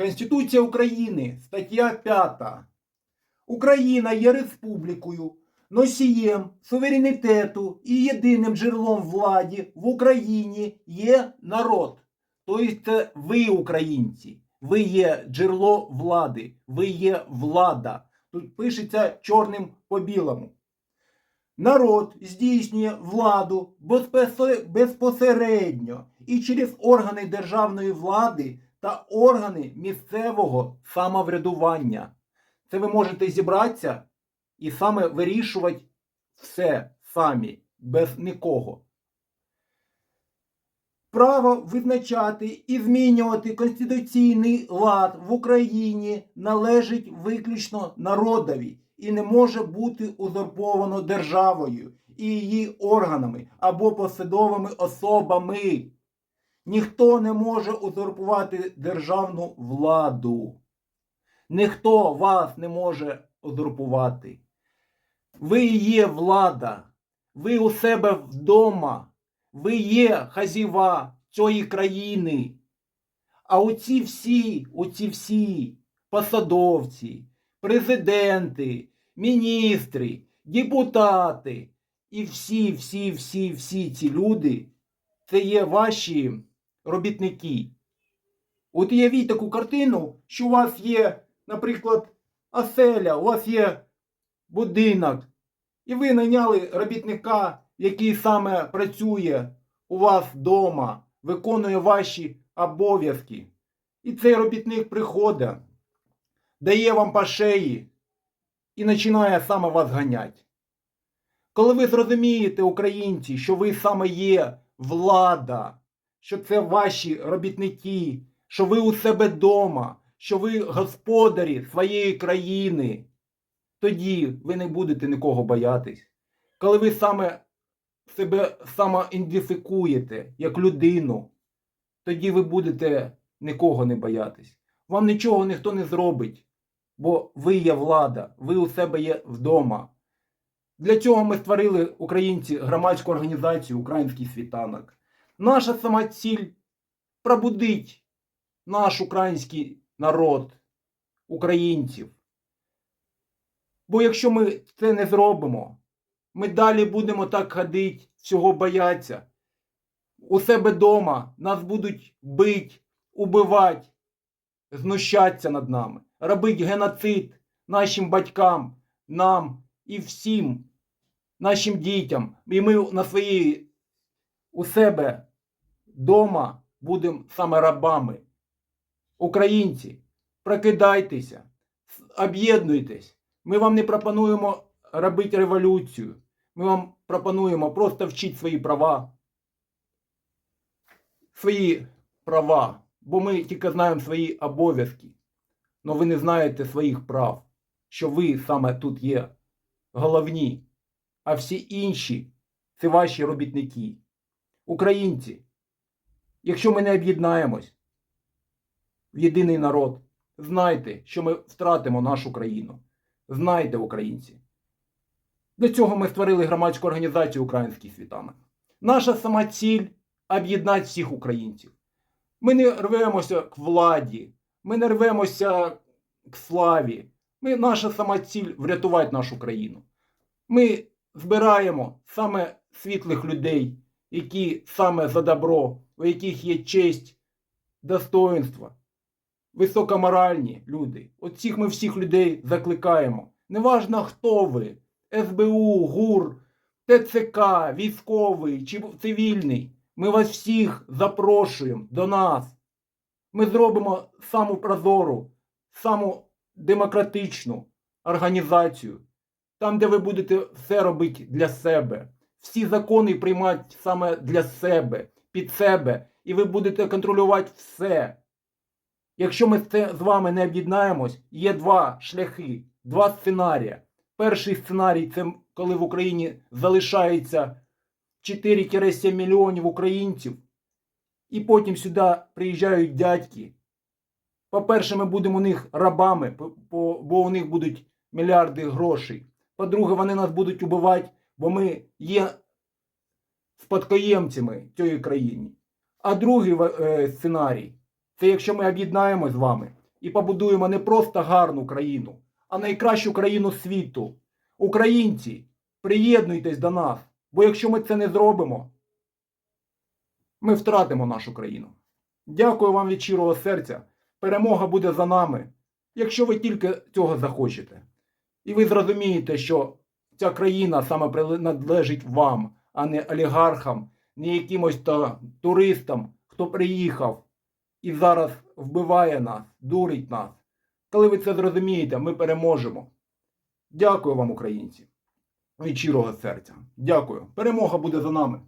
Конституція України, стаття 5. Україна є республікою, носієм суверенітету і єдиним джерелом владі в Україні є народ. Тобто ви, українці. Ви є джерело влади, ви є влада. Тут пишеться чорним по білому. Народ здійснює владу безпосередньо і через органи державної влади та органи місцевого самоврядування. Це ви можете зібратися і саме вирішувати все самі, без нікого. Право визначати і змінювати конституційний лад в Україні належить виключно народові і не може бути узурповано державою і її органами або посадовими особами. Ніхто не може узурпувати державну владу. Ніхто вас не може узурпувати. Ви є влада, ви у себе вдома, ви є хазіва цієї країни. А оці всі, оці всі посадовці, президенти, міністри, депутати і всі, всі, всі, всі ці люди, це є ваші робітники. От уявіть таку картину, що у вас є, наприклад, оселя, у вас є будинок, і ви найняли робітника, який саме працює у вас вдома, виконує ваші обов'язки. І цей робітник приходить, дає вам по шиї і починає саме вас ганяти. Коли ви зрозумієте, українці, що ви саме є влада, що це ваші робітники, що ви у себе вдома, що ви господарі своєї країни, тоді ви не будете нікого боятись. Коли ви саме себе самоідентифікуєте як людину, тоді ви будете нікого не боятись. Вам нічого ніхто не зробить, бо ви є влада, ви у себе є вдома. Для цього ми створили українці громадську організацію Український світанок. Наша сама ціль пробудить наш український народ, українців. Бо якщо ми це не зробимо, ми далі будемо так ходити, всього бояться. У себе вдома нас будуть бить, убивати, знущатися над нами, робити геноцид нашим батькам, нам і всім нашим дітям. І ми на своїй у себе вдома будемо саме рабами. Українці, прокидайтеся, об'єднуйтесь. Ми вам не пропонуємо робити революцію. Ми вам пропонуємо просто вчити свої права. Свої права. Бо ми тільки знаємо свої обов'язки. але ви не знаєте своїх прав, що ви саме тут є головні, а всі інші це ваші робітники. Українці, якщо ми не об'єднаємось в єдиний народ, знайте, що ми втратимо нашу країну. Знайте, українці. Для цього ми створили громадську організацію Український світанок. Наша сама ціль об'єднати всіх українців. Ми не рвемося к владі, ми не рвемося к славі. Ми, наша сама ціль врятувати нашу країну. Ми збираємо саме світлих людей, які саме за добро, у яких є честь, достоинство, високоморальні люди. От цих ми всіх людей закликаємо. Неважно, хто ви, СБУ, ГУР, ТЦК, військовий чи цивільний. Ми вас всіх запрошуємо до нас. Ми зробимо саму прозору, саму демократичну організацію, там, де ви будете все робити для себе. Всі закони приймати саме для себе, під себе, і ви будете контролювати все. Якщо ми з вами не об'єднаємось, є два шляхи, два сценарії. Перший сценарій це коли в Україні залишається 4-7 мільйонів українців, і потім сюди приїжджають дядьки. По-перше, ми будемо у них рабами, бо у них будуть мільярди грошей. По-друге, вони нас будуть убивати, бо ми є спадкоємцями цієї країни. А другий е, сценарій це якщо ми об'єднаємось з вами, і побудуємо не просто гарну країну, а найкращу країну світу. Українці, приєднуйтесь до нас, бо якщо ми це не зробимо, ми втратимо нашу країну. Дякую вам від щирого серця. Перемога буде за нами, якщо ви тільки цього захочете. І ви зрозумієте, що ця країна саме приналежить вам, а не олігархам, не якимось то туристам, хто приїхав і зараз вбиває нас, дурить нас. Коли ви це зрозумієте, ми переможемо. Дякую вам, українці, від щирого серця. Дякую. Перемога буде за нами.